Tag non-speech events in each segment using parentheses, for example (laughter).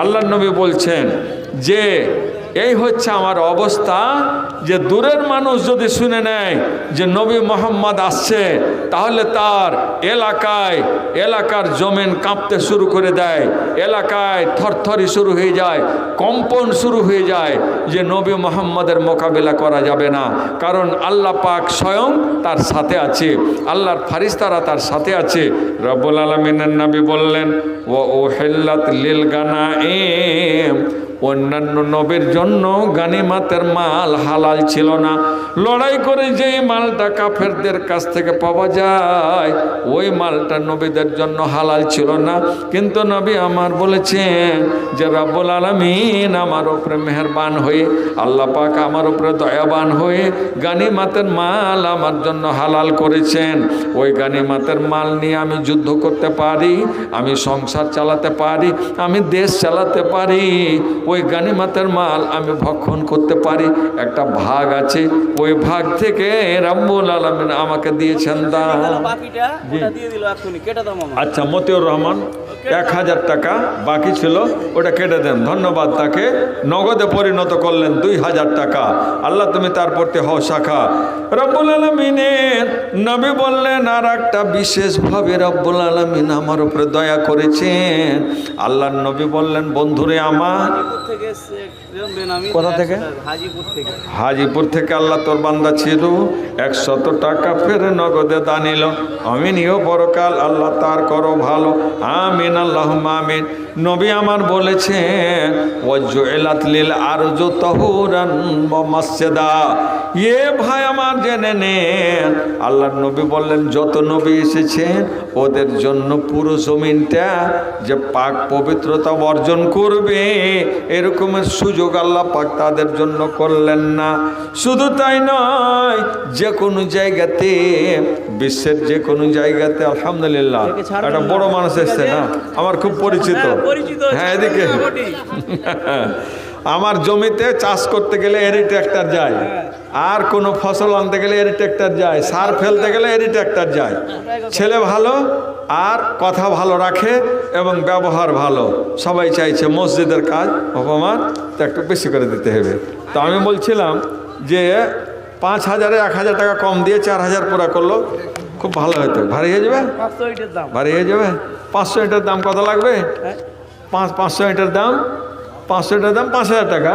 আল্লাহ নবী বলছেন যে এই হচ্ছে আমার অবস্থা যে দূরের মানুষ যদি শুনে নেয় যে নবী মোহাম্মদ আসছে, তাহলে তার এলাকায়, এলাকার জমিন কাঁপতে শুরু করে দেয়, এলাকায় থরথরি শুরু হয়ে যায়, কম্পন শুরু হয়ে যায় যে নবী মোহাম্মদের মোকাবিলা করা যাবে না। কারণ আল্লাহ পাক স্বয়ং তার সাথে আছে, আল্লাহর ফারিস্তারা তার সাথে আছে। রব্বুল আলমিনের বললেন ও ও হেল্লাত লীল গানা এম অন্যান্য নবীর জন্য গানিমাতের মাল হালাল ছিল না। লড়াই করে যে মালটা কাফেরদের কাছ থেকে পাওয়া যায়, ওই মালটা নবীদের জন্য হালাল ছিল না। কিন্তু নবী আমার বলেছেন যে, রাব্বুল আলমিন আমার উপরে মেহরবান হয়ে, আল্লাহ পাক আমার উপরে দয়াবান হয়ে গানিমাতের মাল আমার জন্য হালাল করেছেন। ওই গানিমাতের মাল নিয়ে আমি যুদ্ধ করতে পারি, আমি সংসার চালাতে পারি, আমি দেশ চালাতে পারি ওই গানিমাতের মাল আমি ভক্ষণ করতে পারি। একটা ভাগ আছে ওই ভাগ থেকে রাব্বুল আলমিন আমাকে দিয়েছেন দান। আচ্ছা মতিউর রহমান এক হাজার টাকা বাকি ছিল ওটা কেটে দেন। ধন্যবাদ তাকে। নগদে পরিণত করলেন দুই হাজার টাকা। আল্লাহ তুমি তার প্রতি হও শাখা। রব্বুল আলমিনের নবী বললেন আর একটা বিশেষভাবে রব্বুল আলমিন আমার উপরে দয়া করেছেন। আল্লাহর নবী বললেন বন্ধুরে আমার হাজিপুর থেকে এসছে এরকম বেনামি কোথা থেকে? হাজিপুর থেকে। আল্লাহ তোর বান্দা ছিল একশত টাকা ফের নগদে দানিল আমিন ইও পরকাল আল্লাহ তার করো ভালো। আমিন আল্লাহ আমিন। নবী আমার বলেছেন ওয়াজ্জু এলাতলিল আরজু তাহুরান মাসজিদা। এ ভাই আমার জেনে নেন। আল্লাহর নবী বললেন যত নবী এসেছেন ওদের জন্য পুরো জমিনটা যে পাক পবিত্রতা অর্জন করবে এরকমের সুযোগ আল্লাহ পাক তাদের জন্য করলেন না। শুধু তাই নয় যে কোনো জায়গাতে বিশ্বের যে কোনো জায়গাতে আলহামদুলিল্লাহ একটা বড় মানুষ এসছে না? আমার খুব পরিচিত। হ্যাঁ, পরিচিত হ্যাঁ এদিকে। (laughs) আমার জমিতে চাষ করতে গেলে এরি ট্র্যাক্টর যায়। আর কোনো ফসল আনতে গেলে এরি ট্র্যাক্টর যায়। সার ফেলতে গেলে এরি ট্র্যাক্টর যায়। ছেলে ভালো আর কথা ভালো রাখে এবং ব্যবহার ভালো। সবাই চাইছে মসজিদের কাজ অপমান তো একটু বেশি করে দিতে হবে। তো আমি বলছিলাম যে পাঁচ হাজারে এক হাজার টাকা কম দিয়ে চার হাজার পুরা করল খুব ভালো হতো। ভারী হয়ে যাবে? ভারী হয়ে যাবে? পাঁচশো ইটার দাম কত লাগবে? হ্যাঁ? পাঁচ পাঁচশো ইটার দাম পাঁচশো ইটার দাম পাঁচ হাজার টাকা।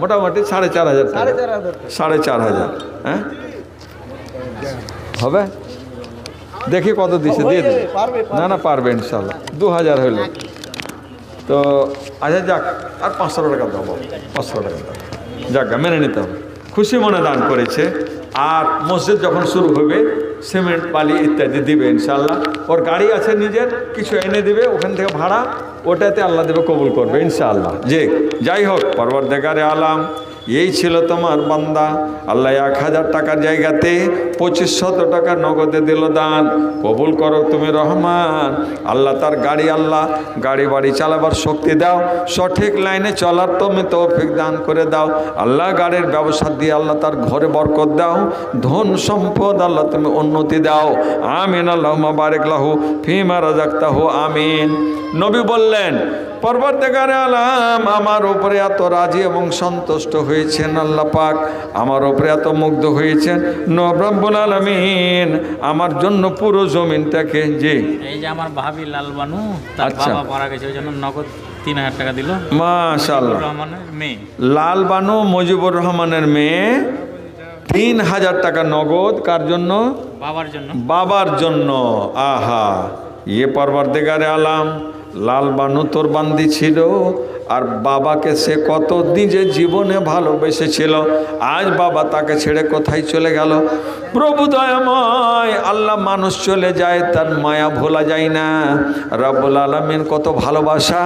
মোটামুটি সাড়ে চার হাজার টাকা। সাড়ে চার হাজার হ্যাঁ? হবে? দেখি কত দিছে দিয়ে পারবে, না না পারবে। ইনশাল্লাহ। দু হাজার হইল। তো আচ্ছা যাক আর পাঁচশো টাকা দেবো পাঁচশো টাকা দাও যাক মেনে নিতে হবে। খুশি মনে দান করেছে। আর মসজিদ যখন শুরু হবে সিমেন্ট, বালি ইত্যাদি দিবে ইনশাল্লাহ ওর গাড়ি আছে নিজের, কিছু এনে দিবে, ওখান থেকে ভাড়া, ওটাতে আল্লাহ দেবে কবুল করবে ইনশাআল্লাহ। যে যাই হোক পরবর দেখারে আলাম। এই ছিল তোমার বান্দা। আল্লাহ এক হাজার টাকার জায়গাতে পঁচিশ শত টাকা নগদে দিল দান। কবুল করো তুমি রহমান। আল্লাহ তার গাড়ি, আল্লাহ গাড়ি বাড়ি চালাবার শক্তি দাও। সঠিক লাইনে চলার তুমি তৌফিক দান করে দাও। আল্লাহ গাড়ির ব্যবসা দিয়ে আল্লাহ তার ঘরে বরকত দাও। ধন সম্পদ আল্লাহ তুমি উন্নতি দাও। আমিন আল্লাহ বারেক লাহু ফিমা রাজাক্তাহু আমিন। নবী বললেন পর্বতগারে আলাম আমার উপরে এত রাজি এবং সন্তুষ্ট হয়েছেন আল্লাহ পাক আমার উপরে এত মুগ্ধ হয়েছেন। নব্রাব্বুল আলমিন আমার জন্য পুরো জমিনটাকে যে এই যে আমার ভাবি লাল বানু তার আচ্ছা। বাবা মারা গেছে ওই জন্য নগদ তিন হাজার টাকা দিল। মাশাল্লাহ রহমানের মেয়ে। লাল বানু মুজিবুর রহমানের মেয়ে তিন হাজার টাকা নগদ কার জন্য? বাবার জন্য। বাবার জন্য। আহা ইয়ে পরবর্তীকারে আলাম লাল বানু তোর বান্দি ছিল আর বাবাকে সে কত নিজের জীবনে ভালোবেসেছিল আজ বাবা তাকে ছেড়ে কোথায় চলে গেল? প্রভু দয়াময় আল্লাহ মানুষ চলে যায় তার মায়া ভোলা যায় না। রব্বুল আলমিন কত ভালোবাসা।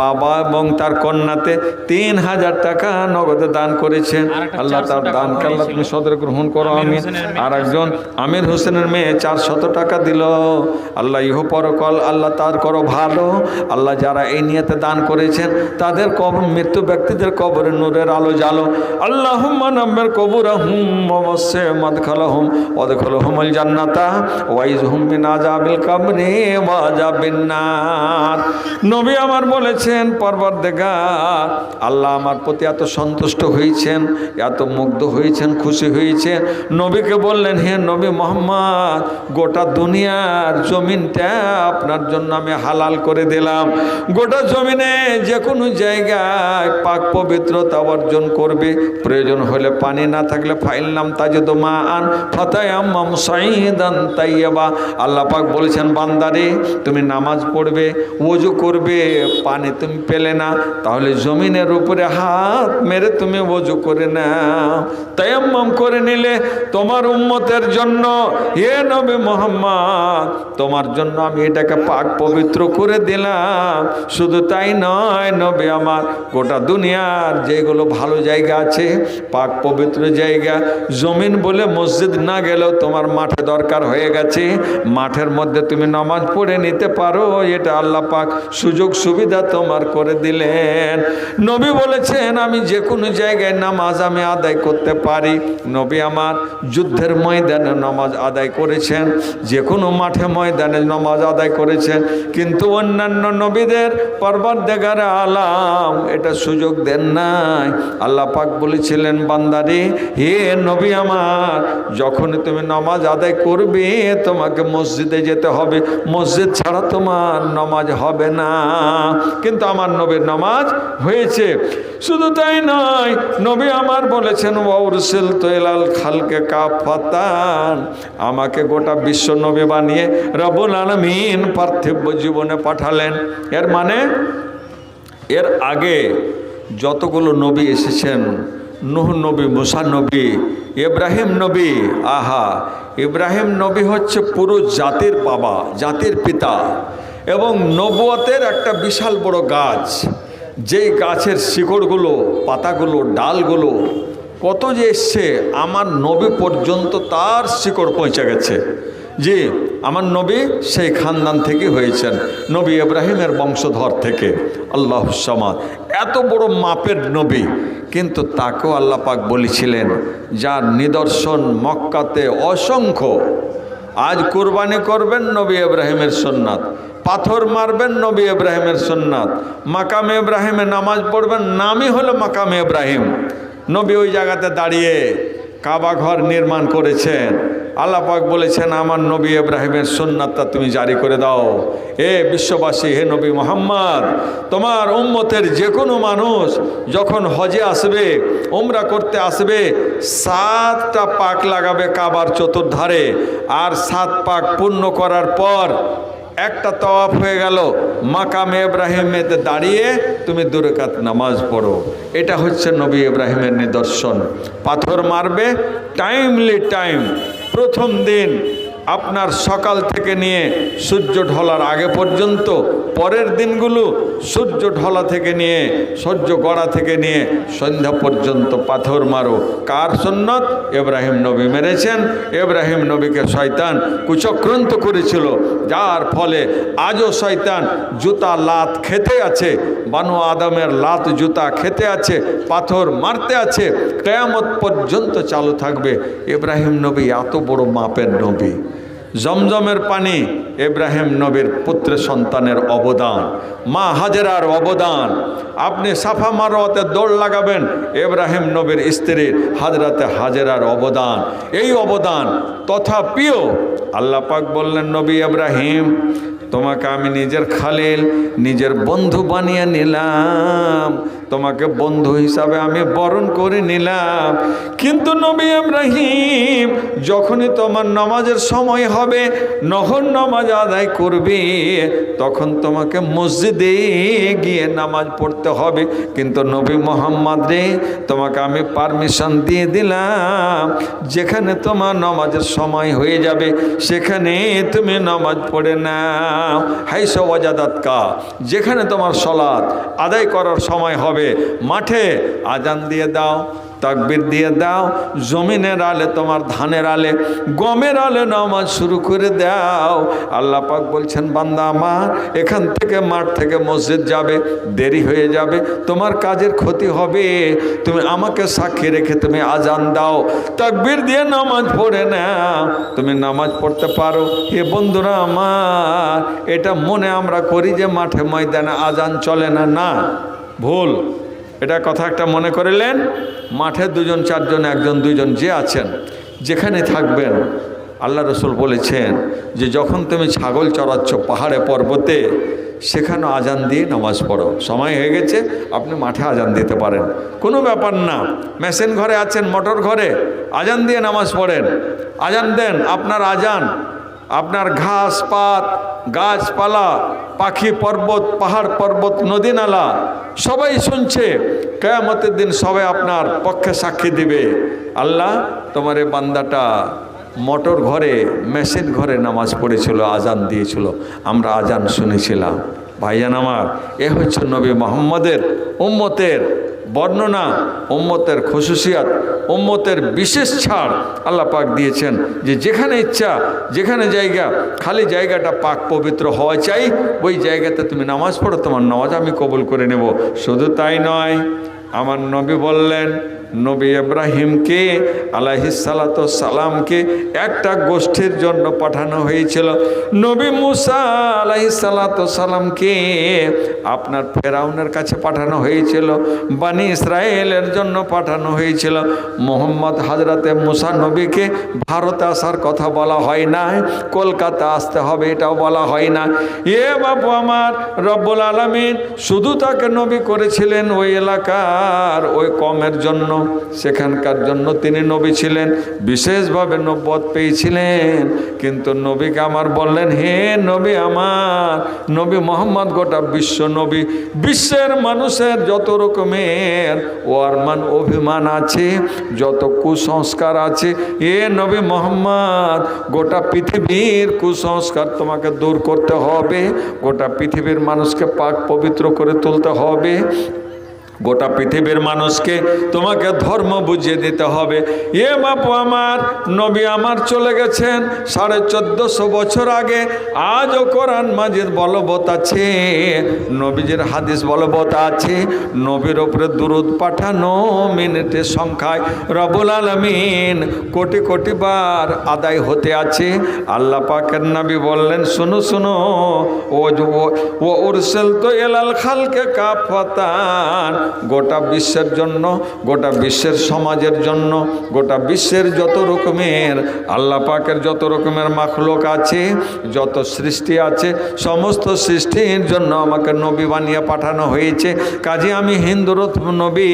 বাবা এবং তার কন্যাতে তিন হাজার টাকা নগদে দান করেছেন। আল্লাহ তার দানকে আল্লাহ তুমি সদর গ্রহণ করো আমি আর একজন আমির হোসেনের মেয়ে চার শত টাকা দিল। আল্লাহ ইহ পরকল আল্লাহ তার করো ভালো। আল্লাহ যারা এই নিয়েতে দান করেছেন তাদের কবর, মৃত্যু ব্যক্তিদের কবরে নূরের আলো জালো আল্লাহ নামের কবুর হুমল জান্নাতা ওয়াইজ নবী আমার বলেছেন আল্লাহ আমার প্রতি এত সন্তুষ্ট হয়েছেন, এত মুগ্ধ হয়েছেন, খুশি হয়েছেন। নবীকে বললেন, হে নবী মোহাম্মদ, গোটা দুনিয়ার জমিনটা আপনার জন্য আমি হালাল করে দিলাম। গোটা জমিনে যে কোনো জায়গায় পাক পবিত্রতা অর্জন করবে। প্রয়োজন হলে পানি না থাকলে ফাইললাম তাজে তো মা আন ফাতায়াম্মাম সাইদান তাইয়াবা আল্লাহ পাক বলেছেন, বান্দারে, তুমি নামাজ পড়বে ওজু করবে, পানি তুমি পেলে না, তাহলে জমিনের উপরে হাত মেরে তুমি ওজু করে না তায়াম্মাম করে নিলে তোমার উম্মতের জন্য, হে নবী মোহাম্মদ, তোমার জন্য আমি এটাকে পাক পবিত্র করে দিলাম। শুধু তাই নয় নবী আমার। গোটা দুনিয়ার যেগুলো ভালো জায়গা আছে, পাক পবিত্র জায়গা, জমিন বলে মসজিদ না গেলেও তোমার মাঠে দরকার হয়ে গেছে। মাঠের মধ্যে তুমি নামাজ পড়ে নিতে পারো, এটা আল্লাহ পাক সুযোগ সুবিধা তোমার করে দিলেন। নবী বলেছেন, আমি যে কোনো জায়গায় নামাজ আমি আদায় করতে পারি। নবী আমার যুদ্ধের ময়দানে নামাজ আদায় করেছেন, যে কোনো মাঠে ময়দানে নামাজ আদায় করেছেন। কিন্তু অন্যান্য নবীদের পর্বত দেখার আলাম এটা সুযোগ দেন নাই। আল্লাহ পাক বলেছিলেন, বান্দারে, হে নবী আমার যখনই তুমি নামাজ আদায় করবে, তোমাকে মসজিদে যেতে হবে। মসজিদ ছাড়া তোমার নামাজ হবে না। কিন্তু আমার নবীর নামাজ হয়েছে। শুধু তাই নয়, নবী আমার বলেছেন ওরসেল তৈলাল খালকে কাফাতান। আমাকে গোটা বিশ্ব নবী বানিয়ে রবুল আলমিন পার্থিব্য জীবনে পাঠালেন। এর মানে এর আগে যতগুলো নবী এসেছেন, নুহ নবী, মুসা নবী, ইব্রাহিম নবী, আহা, ইব্রাহিম নবী হচ্ছে পুরো জাতির বাবা, জাতির পিতা এবং নবুয়তের একটা বিশাল বড় গাছ। যেই গাছের শিকড়গুলো, পাতাগুলো, ডালগুলো কত যে এসছে, আমার নবী পর্যন্ত তার শিকড় পৌঁছে গেছে। জি আমার নবী সেই খানদান থেকে হয়েছেন। নবী ইব্রাহিমের বংশধর থেকে। আল্লাহ সামাদ এত বড় মাপের নবী। কিন্তু তাকেও আল্লাহ পাক বলেছিলেন, যার নিদর্শন মক্কাতে অসংখ্য। আজ কোরবানি করবেন নবী ইব্রাহিমের সন্ন্যাত পাথর মারবেন নবী ইব্রাহিমের সন্ন্যাত মাকামে ইব্রাহিমে নামাজ পড়বেন, নামই হলো মাকামে ইব্রাহিম। নবী ওই জায়গাতে দাঁড়িয়ে কাবা ঘর নির্মাণ করেছেন। আল্লাহ পাক বলেছেন, আমার নবী ইব্রাহিমের সুন্নাতটা তুমি জারি করে দাও। এ বিশ্ববাসী, হে নবী মোহাম্মদ, তোমার উম্মতের যে কোনো মানুষ যখন হজে আসবে, উমরা করতে আসবে, সাতটা পাক লাগাবে কাবার চতুর্ধারে আর সাত পাক পূর্ণ করার পর একটা তওয়াফ হয়ে গেল। মাকামে ইব্রাহিমেতে দাঁড়িয়ে তুমি দুরেকাত নামাজ পড়ো। এটা হচ্ছে নবী ইব্রাহিমের নিদর্শন। পাথর মারবে টাইমলি টাইম প্রথম দিন আপনার সকাল থেকে নিয়ে সূর্য ঢলার আগে পর্যন্ত, পরের দিনগুলো সূর্য ঢলা থেকে নিয়ে, সূর্য গড়া থেকে নিয়ে সন্ধ্যা পর্যন্ত পাথর মারো। কার সন্ন্যত এব্রাহিম নবী মেরেছেন। এব্রাহিম নবীকে শয়তান কুচক্রান্ত করেছিল। যার ফলে আজও শয়তান জুতা লাত খেতে আছে, বানু আদমের লাত জুতা খেতে আছে, পাথর মারতে আছে। কেয়ামত পর্যন্ত চালু থাকবে। ইব্রাহিম নবী এত বড় মাপের নবী। জমজমের পানি ইব্রাহিম নবীর পুত্র সন্তানের অবদান, মা হাজেরার অবদান। আপনি সাফা মারোয়াতে দৌড় লাগাবেন ইব্রাহিম নবীর স্ত্রীর হাজরাতে হাজেরার অবদান। এই অবদান তথাপিও আল্লাহ পাক বললেন, নবী ইব্রাহিম তোমাকে আমি নিজের খালিল, নিজের বন্ধু বানিয়ে নিলাম। তোমাকে বন্ধু হিসাবে আমি বরণ করে নিলাম। কিন্তু নবী ইব্রাহিম যখনই তোমার নামাজের সময় হবে, নহর নামাজ আদায় করবে, তখন তোমাকে মসজিদে গিয়ে নামাজ পড়তে হবে। কিন্তু নবী মোহাম্মদ রে, তোমাকে আমি পারমিশন দিয়ে দিলাম, যেখানে তোমার নামাজের সময় হয়ে যাবে, সেখানে তুমি নামাজ পড়ে নাও। হাইস ওয়াজাদাতকা যেখানে তোমার সলাৎ আদায় করার সময় হবে, মাঠে আজান দিয়ে দাও। তাকবির দিয়ে দাও, জমিনের আলে, তোমার ধানের আলে, গমের আলে নামাজ শুরু করে দাও। আল্লাহ পাক বলছেন, বান্দা আমার, এখান থেকে মাঠ থেকে মসজিদ যাবে, দেরি হয়ে যাবে, তোমার কাজের ক্ষতি হবে। তুমি আমাকে সাক্ষী রেখে তুমি আজান দাও। তাকবির দিয়ে নামাজ পড়ে নাও তুমি নামাজ পড়তে পারো। এ বন্ধুরা আমার, এটা মনে আমরা করি যে মাঠে ময়দানে আজান চলে না না? ভুল। এটা কথা একটা মনে করিলেন, মাঠে দুজন, চারজন, একজন, দুইজন যে আছেন, যেখানে থাকবেন, আল্লাহ রসুল বলেছেন যে যখন তুমি ছাগল চড়াচ্ছ পাহাড়ে পর্বতে, সেখানে আজান দিয়ে নামাজ পড়ো। সময় হয়ে গেছে, আপনি মাঠে আজান দিতে পারেন। কোনো ব্যাপার না, মেশিন ঘরে আছেন, মোটর ঘরে, আজান দিয়ে নামাজ পড়েন। আজান দেন, আপনার আজান, আপনার ঘাস, পাত, গাছপালা পাখি পর্বত, পাহাড় পর্বত, নদী নালা, সবাই শুনছে, কেয়ামতের দিন সবাই আপনার পক্ষে সাক্ষী দিবে। আল্লাহ, তোমার এ বান্দাটা মোটর ঘরে, মেশিন ঘরে নামাজ পড়েছিল, আজান দিয়েছিল। আমরা আজান শুনেছিলাম। ভাইজান আমার, এ হচ্ছে নবী মোহাম্মদের, উম্মতের বর্ণনা ওম্মতের খসুসিয়াত ওম্মতের বিশেষ ছাড় আল্লাহ পাক দিয়েছেন যে যেখানে ইচ্ছা, যেখানে জায়গা, খালি জায়গাটা পাক পবিত্র হওয়া চাই, ওই জায়গাতে তুমি নামাজ পড়ো, তোমার নামাজ আমি কবুল করে নেব। শুধু তাই নয়, আমার নবী বললেন নবী ইব্রাহিমকে আলাহিসাল্লাত সালামকে একটা গোষ্ঠীর জন্য পাঠানো হয়েছিল। নবী মুসা আলাহিসাল্লাত সালামকে আপনার ফেরাউনের কাছে পাঠানো হয়েছিল, বানি ইসরায়েলের জন্য পাঠানো হয়েছিল। মোহাম্মদ হাজরাতে মুসা নবীকে ভারতে আসার কথা বলা হয় না, কলকাতা আসতে হবে এটাও বলা হয় না। এ বাবু আমার রব্বুল আলমিন শুধু তাকে নবী করেছিলেন ওই এলাকার ওই কমের জন্য। সেখানকার জন্য তিনি নবী ছিলেন, বিশেষভাবে নব্বত পেয়েছিলেন। কিন্তু নবীকে আমার বললেন, হে নবী আমার, নবী মোহাম্মদ, গোটা বিশ্ব নবী, বিশ্বের মানুষের যত রকমের ওয়ারমান, অভিমান আছে, যত কুসংস্কার আছে, এ নবী মোহাম্মদ, গোটা পৃথিবীর কুসংস্কার তোমাকে দূর করতে হবে, গোটা পৃথিবীর মানুষকে পাক পবিত্র করে তুলতে হবে। গোটা পৃথিবীর মানুষকে তোমাকে ধর্ম বুঝিয়ে দিতে হবে। এ বাপু আমার, নবী আমার চলে গেছেন সাড়ে চোদ্দশো বছর আগে। আজও কোরআন মাজিদ বলবৎ আছে, নবীজির হাদিস বলবৎ আছে। নবীর ওপরে দুরুদ পাঠানো মিনিটের সংখ্যায় রবুল আলমিন কোটি কোটি বার আদায় হতে আছে। আল্লাহ পাকের নবী বললেন, শুনো শুনো ও- ও উরসেল তো এলাল খালকে কাফাতান গোটা বিশ্বের জন্য, গোটা বিশ্বের সমাজের জন্য, গোটা বিশ্বের যত রকমের, আল্লাহ পাকের যত রকমের মাখলোক আছে, যত সৃষ্টি আছে, সমস্ত সৃষ্টির জন্য আমাকে নবী বানিয়ে পাঠানো হয়েছে। কাজে আমি হিন্দুর নবী,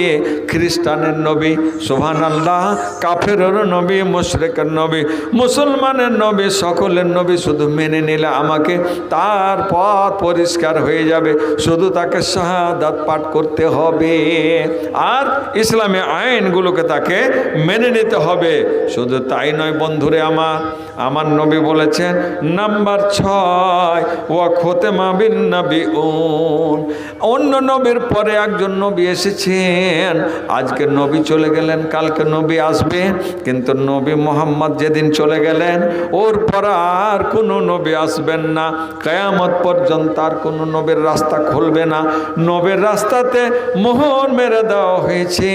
খ্রিস্টানের নবী সোহান আল্লাহ কাফেরের নবী, মুশরেকের নবী, মুসলমানের নবী, সকলের নবী শুধু মেনে নিলে আমাকে তার পথ পরিষ্কার হয়ে যাবে। শুধু তাকে শাহাদাত পাঠ করতে হবে। আর ইসলামী আইনগুলোকে তাকে মেনে নিতে হবে। শুধু তাই নয় বন্ধুরে আমার আমার নবী বলেছেন, নাম্বার ছয় ও খোতে মাবিন নবী অন্য নবীর পরে একজন নবী এসেছেন। আজকে নবী চলে গেলেন, কালকে নবী আসবে। কিন্তু নবী মোহাম্মদ যেদিন চলে গেলেন, ওর পর আর কোনো নবী আসবেন না। কেয়ামত পর্যন্ত আর কোনো নবীর রাস্তা খুলবে না। নবীর রাস্তাতে মোহর মেরে দেওয়া হয়েছে।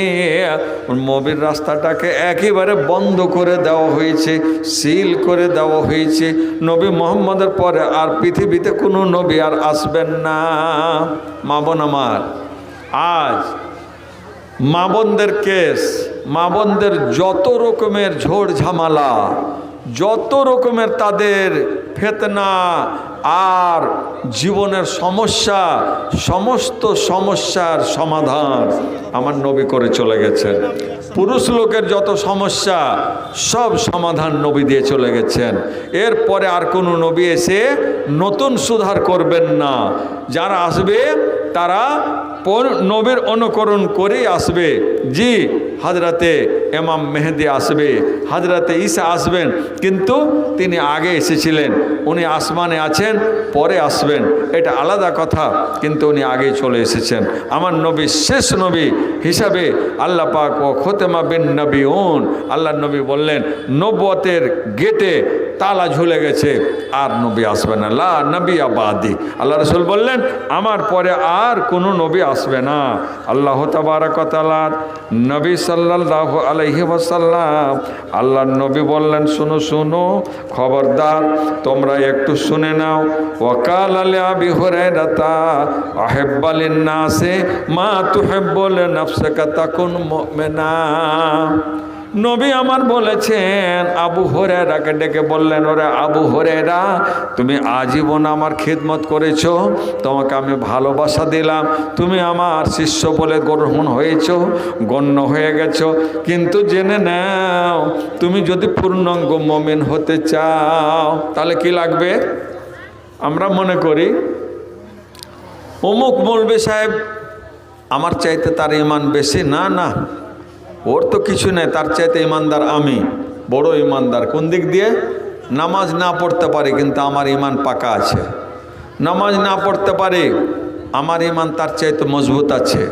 নবীর রাস্তাটাকে একেবারে বন্ধ করে দেওয়া হয়েছে, সিল করে দেওয়া হয়েছে। নবী মোহাম্মদের পরে আর পৃথিবীতে কোনো নবী আর আসবেন না। মা বোন আমার, আজ মা বোনদের কেস, মা বোনদের যত রকমের ঝোড় ঝামালা যত রকমের তাদের ফেতনা আর জীবনের সমস্যা, সমস্ত সমস্যার সমাধান আমার নবী করে চলে গেছেন। পুরুষ লোকের যত সমস্যা, সব সমাধান নবী দিয়ে চলে গেছেন। এরপরে আর কোনো নবী এসে নতুন সুধার করবেন না। যারা আসবে, তারা নবীর অনুকরণ করেই আসবে। জি হাজরাতে এমাম মেহেদি আসবে হাজরাতে ঈসা আসবেন, কিন্তু তিনি আগে এসেছিলেন। উনি আসমানে আছেন, পরে আসবেন। এটা আলাদা কথা, কিন্তু উনি আগে চলে এসেছেন। আমার নবী শেষ নবী হিসাবে আল্লাহ পাক, ও খোতেমা বিন নবী উন আল্লাহ নবী বললেন নব্বতের গেটে তালা ঝুলে গেছে, আর নবী আসবে না। লা নবী আবাদি আল্লাহ রসুল বললেন, আমার পরে আর কোনো নবী আসবে না। আল্লাহ তাবারকতালার নবী সাল্লাহ আলহি ওয়াসাল্লাম আল্লাহ নবী বললেন, শুনো শুনো, খবরদার, তোমরা একটু শুনে নাও। ওকাল আলে আবি হুরাইরাতা আহেব্বালিন নাসে মা তুহেব্বুল নাফসাকা, তাকুন মুমিনা। নবী আমার বলেছেন, আবু হরেরাকে ডেকে বললেন, ওরে আবু হরেরা তুমি আজীবন আমার খিদমত করেছ, তোমাকে আমি ভালোবাসা দিলাম, তুমি আমার শিষ্য বলে গ্রহণ হয়েছ, গণ্য হয়ে গেছো। কিন্তু জেনে নাও, তুমি যদি পূর্ণাঙ্গ মমিন হতে চাও, তাহলে কি লাগবে? আমরা মনে করি, অমুক মৌলবী সাহেব, আমার চাইতে তার ইমান বেশি? না না। ওর তো কিছু নেই, তার চাইতে ইমানদার আমি। বড় ইমানদার। কোন দিক দিয়ে? নামাজ না পড়তে পারি, কিন্তু আমার ইমান পাকা আছে। নামাজ না পড়তে পারি, আমার ইমান তার চাইতে মজবুত আছে।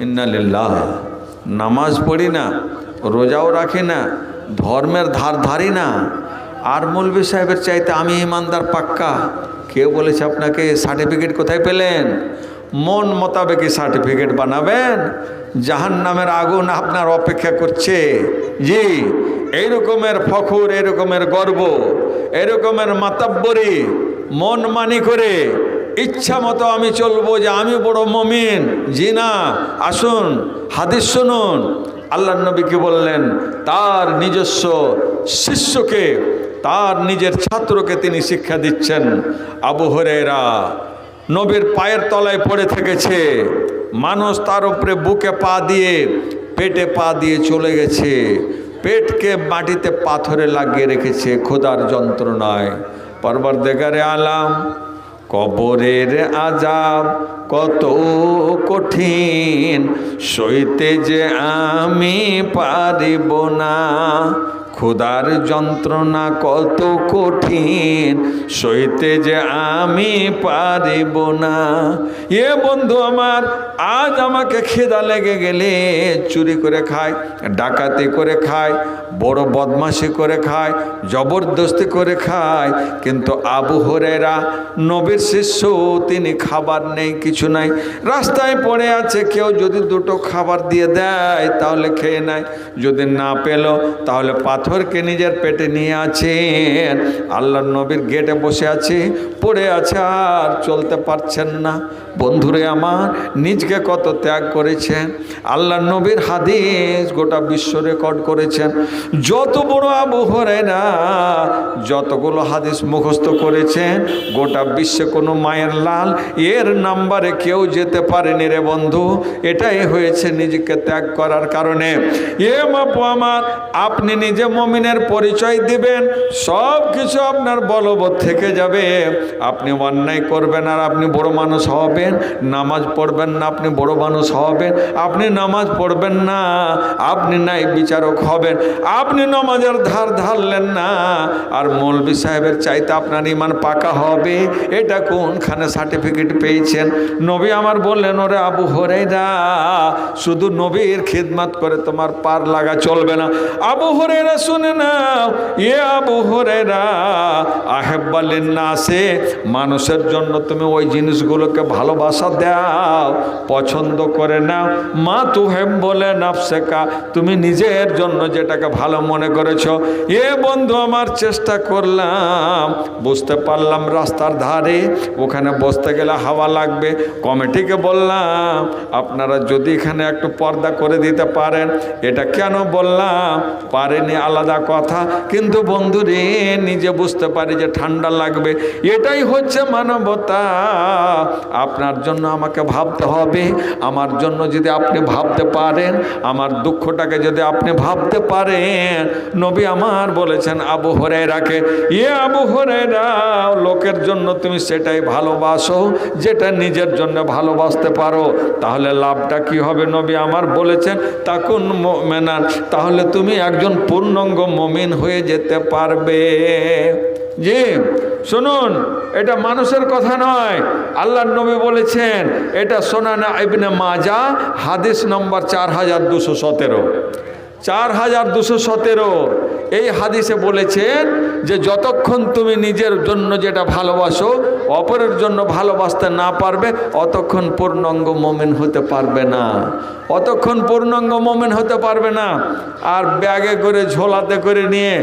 ইন্নালিল্লাহ। নামাজ পড়ি না, রোজাও রাখি না, ধর্মের ধার ধারি না। আর মৌলবী সাহেবের চাইতে আমি ইমানদার পাক্কা। কেউ বলেছে, আপনাকে সার্টিফিকেট কোথায় পেলেন? মন মোতাবেকই সার্টিফিকেট বানাবেন। জাহান নামের আগুন আপনার অপেক্ষা করছে। জি এই রকমের ফখর এরকমের গর্ব এরকমের রকমের মাতাব্বরি, মন মানি করে ইচ্ছা মতো আমি চলবো যে আমি বড় মমিন। জি না, আসুন, হাদিস শুনুন। আল্লাহ নবীকে বললেন? তার নিজস্ব শিষ্যকে, তার নিজের ছাত্রকে তিনি শিক্ষা দিচ্ছেন। আবু হরেরা নবীর পায়ের তলায় পড়ে থেকেছে। মানুষ তার উপরে বুকে পা দিয়ে, পেটে পা দিয়ে চলে গেছে। পেটকে মাটিতে পাথরে লাগিয়ে রেখেছে খোদার যন্ত্রণায়। পরবার দেখারে আলাম, কবরের আজাব কত কঠিন, সইতে যে আমি পারিব না। ক্ষুধার যন্ত্রণা কত কঠিন, সইতে যে আমি পারিব না। এ বন্ধু আমার, আজ আমাকে খিদা লেগে গেলে চুরি করে খায়, ডাকাতি করে খায়, বড় বদমাশি করে খায়, জবরদস্তি করে খায়। কিন্তু আবু হরেরা নবীর শিষ্য, তিনি খাবার নেই, কিছু নাই। রাস্তায় পড়ে আছে, কেউ যদি দুটো খাবার দিয়ে দেয়, তাহলে খেয়ে নেয়। যদি না পেল, তাহলে পাথরকে নিজের পেটে নিয়ে আছেন। আল্লাহ নবীর গেটে বসে আছে, পড়ে আছে, আর চলতে পারছেন না। বন্ধুরে আমার, নিজকে কত ত্যাগ করেছেন, আল্লাহ নবীর হাদিস গোটা বিশ্ব রেকর্ড করেছেন। যত বড় আবু না যতগুলো হাদিস মুখস্থ করেছেন, গোটা বিশ্বে কোনো মায়ের লাল, এর নাম্বারে কেউ যেতে পারেনি রে বন্ধু। এটাই হয়েছে নিজেকে ত্যাগ করার কারণে। এ বাপু আমার, আপনি নিজে মমিনের পরিচয় দিবেন, সব কিছু আপনার বলবৎ থেকে যাবে। আপনি অন্যায় করবেন আর আপনি বড় মানুষ হবেন নামাজ পড়বেন না, আপনি বড় মানুষ হবেন, আপনি নামাজ পড়বেন না, আপনি নাই বিচারক হবেন, আপনি নামাজের ধার ধারলেন না, আর মৌলবি সাহেবের চাইতে আপনার ইমান পাকা হবে, এটা কোনখানে সার্টিফিকেট পেয়েছেন? নবী আমার বললেন, ওরে আবু হরেরা শুধু নবীর খিদমত করে তোমার পার লাগা চলবে না। আবু হরেরা শুনে না এ আবু হরেরা আহেব্বালিন না আসে মানুষের জন্য তুমি ওই জিনিসগুলোকে ভালোবাসা দাও, পছন্দ করে নাও মা তুহেম বলে নাফসেকা তুমি নিজের জন্য যেটাকে ভালো মনে করেছ। এ বন্ধু, আমার চেষ্টা করলাম, বুঝতে পারলাম রাস্তার ধারে, ওখানে বসতে গেলে হাওয়া লাগবে। কমিটিকে বললাম, আপনারা যদি এখানে একটু পর্দা করে দিতে পারেন। এটা কেন বললাম, পারেনি আলাদা কথা। কিন্তু বন্ধু রে, নিজে বুঝতে পারি যে ঠান্ডা লাগবে। এটাই হচ্ছে মানবতা। আপনার আপনার জন্য আমাকে ভাবতে হবে। আমার জন্য যদি আপনি ভাবতে পারেন, আমার দুঃখটাকে যদি আপনি ভাবতে পারেন, নবী আমার বলেছেন, আবু হরে রাখে ইয়ে আবু হরে লোকের জন্য তুমি সেটাই ভালোবাসো, যেটা নিজের জন্য ভালোবাসতে পারো। তাহলে লাভটা কি হবে? নবী আমার বলেছেন, তাকুন মেনান তাহলে তুমি একজন পূর্ণাঙ্গ মমিন হয়ে যেতে পারবে। জি, শুনুন, এটা মানুষের কথা নয়। আল্লাহ নবী বলেছেন, এটা সোনানা ইবনে মাজা, হাদিস নম্বর চার হাজার দুশো সতেরো। চার হাজার দুশো সতেরো। এই হাদিসে বলেছেন যে, যতক্ষণ তুমি নিজের জন্য যেটা ভালোবাসো, অপরের জন্য ভালোবাসতে না পারবে, অতক্ষণ পূর্ণাঙ্গ মোমেন হতে পারবে না। অতক্ষণ পূর্ণাঙ্গ মোমেন হতে পারবে না। আর ব্যাগে করে, ঝোলাতে করে নিয়ে,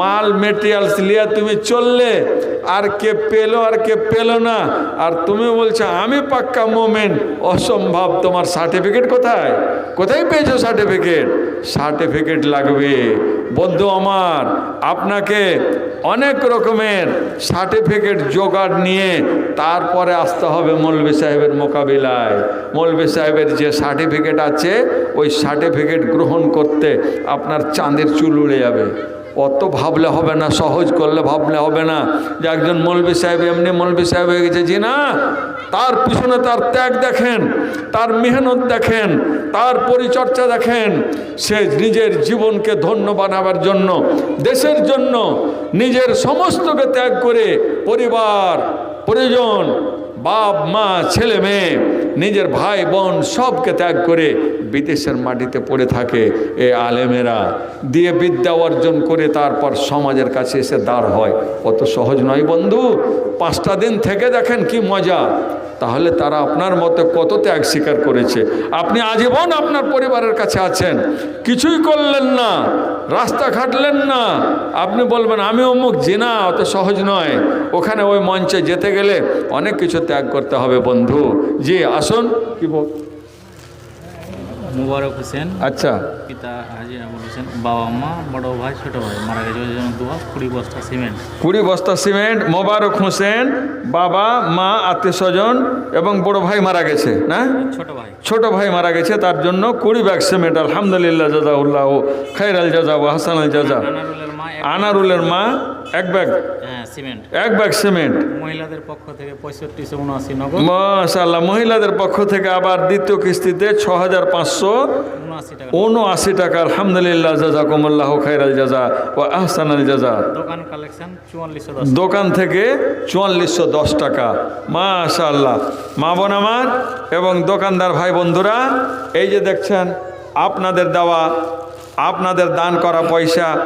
মাল মেটেরিয়ালস নিয়ে তুমি চললে, আর কে পেল, আর কে পেল না। আর তুমি বলছো, আমি পাক্কা মোমেন, অসম্ভব, তোমার সার্টিফিকেট কোথায়? কোথায় পেয়েছ সার্টিফিকেট সার্টিফিকেট লাগবে। বন্ধু আমার, আপনাকে অনেক রকমের সার্টিফিকেট জোগাড় নিয়ে তারপরে আসতে হবে মৌলবী সাহেবের মোকাবিলায়। মৌলবী সাহেবের যে সার্টিফিকেট আছে, ওই সার্টিফিকেট গ্রহণ করতে আপনার চাঁদের চুল উড়ে যাবে। অত ভাবলে হবে না, সহজ করলে ভাবলে হবে না। যে একজন মৌলবী সাহেব এমনি মৌলবী সাহেব হয়ে গেছে, জি না। তার পিছনে তার ত্যাগ দেখেন, তার মেহনত দেখেন, তার পরিচর্যা দেখেন। সে নিজের জীবনকে ধন্য বানাবার জন্য, দেশের জন্য নিজের সমস্তকে ত্যাগ করে পরিবার, পরিজন, বাপ, মা, ছেলে, মেয়ে নিজের ভাই, বোন সবকে ত্যাগ করে বিদেশের মাটিতে পড়ে থাকে এ আলেমেরা। দিয়ে বিদ্যা অর্জন করে তারপর সমাজের কাছে এসে দাঁড় হয়। অত সহজ নয় বন্ধু, পাঁচটা দিন থেকে দেখেন কি মজা। তাহলে তারা আপনার মতে কত ত্যাগ স্বীকার করেছে। আপনি আজীবন আপনার পরিবারের কাছে আছেন। কিছুই করলেন না। রাস্তা খাটলেন না। আপনি বলবেন, আমি অমুক জিনা, অত সহজ নয়। ওখানে ওই মঞ্চে যেতে গেলে অনেক কিছু ত্যাগ করতে হবে, বন্ধু। যে আসুন। কি বল মুবারক হোসেন আচ্ছা। পিতা হাজি আবুল হোসেন বাবা মা বড় ভাই ছোট ভাই। মারা গেছে ওই জন্য দোয়া কুড়ি বস্তা সিমেন্ট। কুড়ি বস্তা সিমেন্ট মোবারক হোসেন বাবা মা আত্মীয় স্বজন এবং বড় ভাই মারা গেছে না? ছোট ভাই। ছোট ভাই মারা গেছে তার জন্য কুড়ি ব্যাগ সিমেন্ট। আলহামদুলিল্লাহ জাজাউল্লাহ খাইর আল জাজা ও হাসান আল জাজা আনারুলের মা এক- ব্যাগ। হ্যাঁ সিমেন্ট। এক ব্যাগ সিমেন্ট। মহিলাদের পক্ষ থেকে পঁয়ষট্টিশো উনআশি নগদ। মাশাল্লাহ মহিলাদের পক্ষ থেকে আবার দ্বিতীয় কিস্তিতে ছ হাজার পাঁচশো উনআশি টাকা। আলহামদুলিল্লাহ জাজা কমল্লাহ খাইর আল জাজা ও আহসান আল জাজা। দোকান কালেকশন চুয়াল্লিশশো দোকান থেকে চুয়াল্লিশশো দশ টাকা। মাশাল্লাহ মা বোন আমার এবং দোকানদার ভাই বন্ধুরা এই যে দেখছেন আপনাদের দেওয়া আপনাদের দান করা পয়সা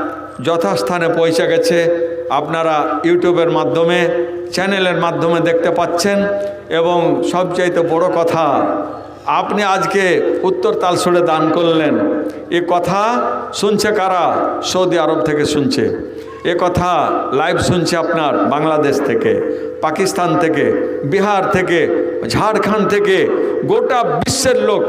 যথাস্থানে পৌঁছে গেছে। আপনারা ইউটিউবের মাধ্যমে, চ্যানেলের মাধ্যমে দেখতে পাচ্ছেন। এবং সবচাইতে বড় কথা, আপনি আজকে উত্তর তালসুড়ে দান করলেন। এ কথা শুনছে কারা? সৌদি আরব থেকে শুনছে। এ কথা লাইভ শুনছে আপনার বাংলাদেশ থেকে, পাকিস্তান থেকে, বিহার থেকে, ঝাড়খণ্ড থেকে, গোটা বিশ্বের লোক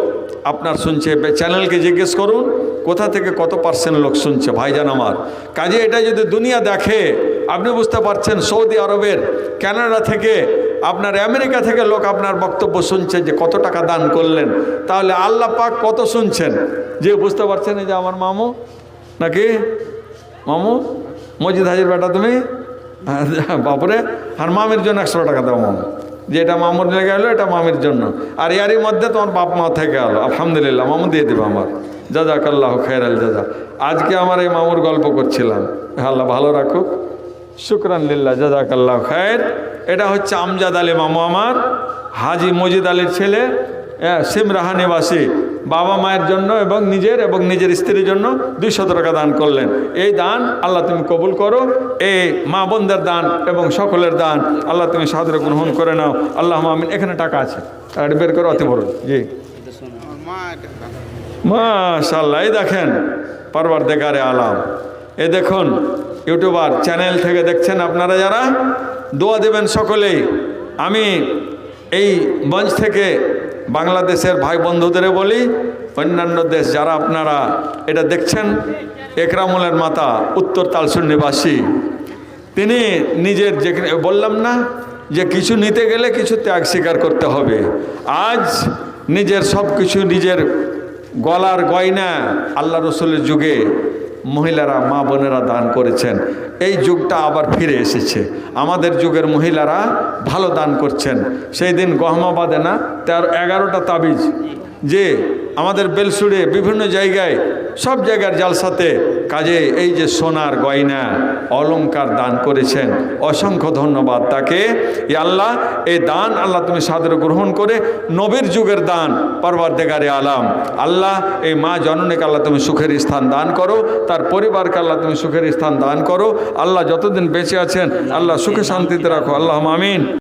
আপনার শুনছে। চ্যানেলকে জিজ্ঞেস করুন কোথা থেকে কত পার্সেন্ট লোক শুনছে? ভাইজান আমার। কাজে এটা যদি দুনিয়া দেখে, আপনি বুঝতে পারছেন সৌদি আরবের, কানাডা থেকে, আপনার আমেরিকা থেকে লোক আপনার বক্তব্য শুনছে যে কত টাকা দান করলেন। তাহলে আল্লাহ পাক কত শুনছেন? যে বুঝতে পারছেন যে আমার মামু? নাকি? মামু? মজিদ হাজির বেটা তুমি? (laughs) বাপরে, আর মামির জন্য একশো টাকা দাও মামু। যে এটা মামুর লেগে গেলো এটা মামির জন্য। আর এরই মধ্যে তোমার বাপ মা থেকে গেলো আলহামদুলিল্লাহ, মামু দিয়ে দেবে আমার। জাজাকাল্লাহ খের আল জাজা। আজকে আমার এই মামুর গল্প করছিলাম। আল্লাহ, ভালো রাখুক। শুক্রান লিল্লাহ, জাজাকাল্লাহ খায়ের। এটা হচ্ছে আমজাদ আলী মামু আমার, হাজি মজিদ আলীর ছেলে সিমরাহা নিবাসী। বাবা মায়ের জন্য এবং নিজের এবং নিজের স্ত্রীর জন্য দুইশত টাকা দান করলেন। এই দান আল্লাহ তুমি কবুল করো। এই মা বোনদের দান এবং সকলের দান আল্লাহ তুমি সাদরে গ্রহণ করে নাও। আল্লাহ আমিন। এখানে টাকা আছে। টাকাটা বের করো, অতি বড় জি। মাশাল্লাহ এই দেখেন পরবার দেখারে আলাম। এ দেখুন, ইউটিউবার চ্যানেল থেকে দেখছেন আপনারা যারা? দোয়া দেবেন সকলেই। আমি এই মঞ্চ থেকে বাংলাদেশের ভাই বন্ধুদের বলি, অন্যান্য দেশ যারা আপনারা এটা দেখছেন, একরামুলের মাতা, উত্তর তালসুর নিবাসী তিনি নিজের যে বললাম না, যে কিছু নিতে গেলে কিছু ত্যাগ স্বীকার করতে হবে। আজ নিজের সব কিছু নিজের গলার গয়না আল্লাহ রসুলের যুগে মহিলারা, মা বোনেরা দান করেছেন। এই যুগটা আবার ফিরে এসেছে। আমাদের যুগের মহিলারা ভালো দান করছেন। সেই দিন গহমাবাদে না, তার এগারোটা তাবিজ। যে আমাদের বেলসুড়ে বিভিন্ন জায়গায়, সব জায়গার জালসাতে কাজে এই যে সোনার গয়না অলঙ্কার দান করেছেন, অসংখ্য ধন্যবাদ তাকে। আল্লাহ, এই দান আল্লাহ তুমি সাদরে গ্রহণ করে, নবীর যুগের দান পরবার দেগারে আলাম। আল্লাহ, এই মা জননীকে আল্লাহ তুমি সুখের স্থান দান করো, তার পরিবারকে আল্লাহ তুমি সুখের স্থান দান করো। আল্লাহ যতদিন বেঁচে আছেন, আল্লাহ সুখে শান্তিতে রাখো। আল্লাহ আমিন।